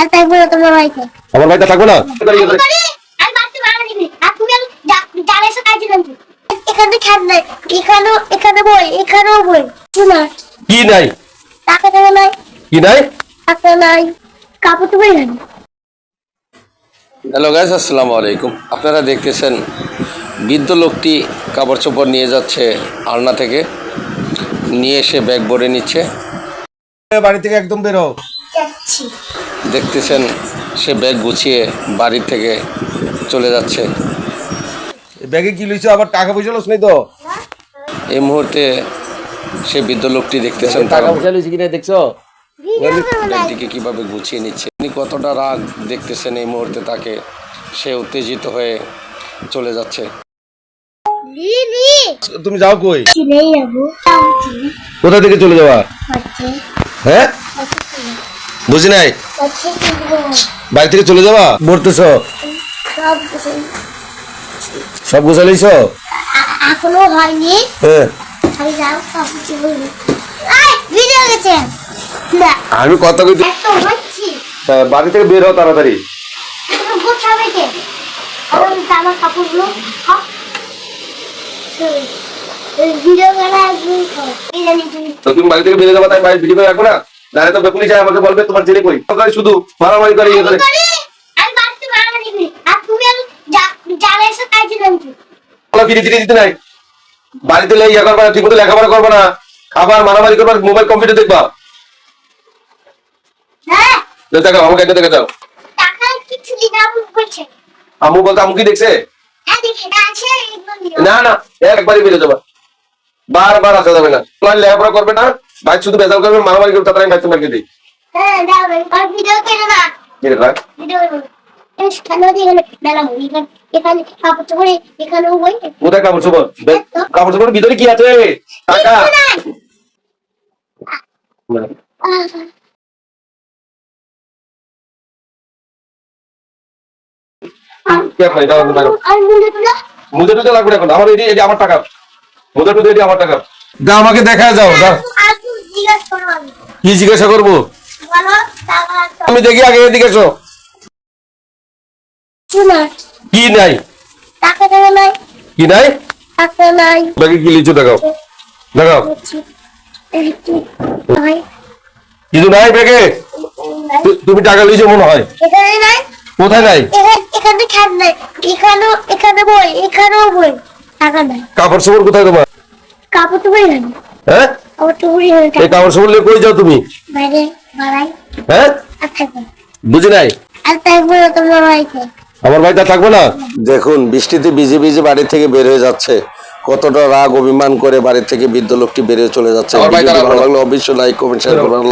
আর থাকবে না তোমার ভাইকে আমার ভাইটা থাকবে না? আর না আর তুমি যারা এসে কাজে এখানে খাট নাই এখানেও এখানে বই এখানেও বই। শোনা কি নাই? টাকা টাকা নাই। কি নাই? টাকা নাই। কাপড় তো বই নাই হ্যালো গাইস আসসালামু আলাইকুম। আপনারা দেখতেছেন বৃদ্ধ লোকটি কাপড় চোপড় নিয়ে যাচ্ছে আলনা থেকে। নিয়ে এসে ব্যাগ ভরে নিচ্ছে। বাড়ি থেকে একদম বেরো। যাচ্ছি। দেখতেছেন সে ব্যাগ গুছিয়ে বাড়ি থেকে চলে যাচ্ছে। ব্যাগে কি লইছো? আবার টাকা পয়সা লস নাই তো? এই মুহূর্তে সে বৃদ্ধ লোকটি দেখতেছেন টাকা পয়সা লইছি কিনা দেখছ? ব্যাগটিকে কীভাবে গুছিয়ে নিচ্ছে? তিনি কতটা রাগ দেখতেছেন এই মুহূর্তে তাকে। সে উত্তেজিত হয়ে চলে যাচ্ছে। তুমি যাও কই? কোথা থেকে চলে যাওয়া? হ্যাঁ? বুঝি নাই? বাড়ি থেকে চলে যাবা? পড়তেছো সব কিছু সব গুছা লইছো? এখনও হয়নি। হ্যাঁ আমি কথা কই বাড়ি থেকে বের হও তাড়াতাড়ি। তুমি জামা কাপড়গুলো হ্যাঁ বাড়ি থেকে বেরিয়ে যাবা তাই বাড়ি ভিডিও করে রাখব না? নাহলে তো পুলিশ আমাকে বলবে তোমার ছেলে কই? ওখানে শুধু মারামারি করে ইয়ে করে। বাড়তে করবা না ঠিক মতো লেখাপড়া করবা না। খাবার মারামারি করবা মোবাইল কম্পিউটার দেখবা। দেখো আমাকে একটা দেখে দাও আমি করছে আমু বলতে আমু কি দেখছে? না না একবারই যাবা বারবার আসা যাবে না। লেখাপড়া করবে না ভাই শুধু বেজাল করবে মারামারি করবে ভাই তোমাকে দিই। হ্যাঁ ভাই। এখানে। এখানে কাপড় চোপড়ে এখানেও বই। কোথায় কাপড় চোপড়? কাপড় চোপড়ের ভিতরে কি আছে? টাকা। মুজে টুজে লাগবে এখন। আমার আমার টাকা। টুজে এটি আমার টাকা। আমাকে দেখা যাও দা আর তুই জিজ্ঞাসা করো আমি কি জিজ্ঞাসা করব? আমি দেখি আগে এদিকে এসো। কি নাই? কি নাই? বাকি কি লিচু দেখাও। দেখাও। কিছু নাই? ব্যাগে। তুমি টাকা লিচু মনে হয়। কোথায় নাই? এখানে এখানে খাট নাই। এখানেও এখানে বই এখানেও বই। টাকা নাই। কাপড় চোপড় কোথায় তোমার? কাপড় তো বই হ্যাঁ? এই কাপড় নিয়ে কই যাও তুমি? হ্যাঁ? বুঝি নাই? আমার ভাইটা থাকবে না? দেখুন বৃষ্টিতে ভিজে ভিজে বাড়ি থেকে বের হয়ে যাচ্ছে। কতটা রাগ অভিমান করে বাড়ি থেকে বৃদ্ধ লোকটি বেরিয়ে চলে যাচ্ছে। ভালো লাগলে অবশ্যই লাইক কমেন্ট শেয়ার করবেন।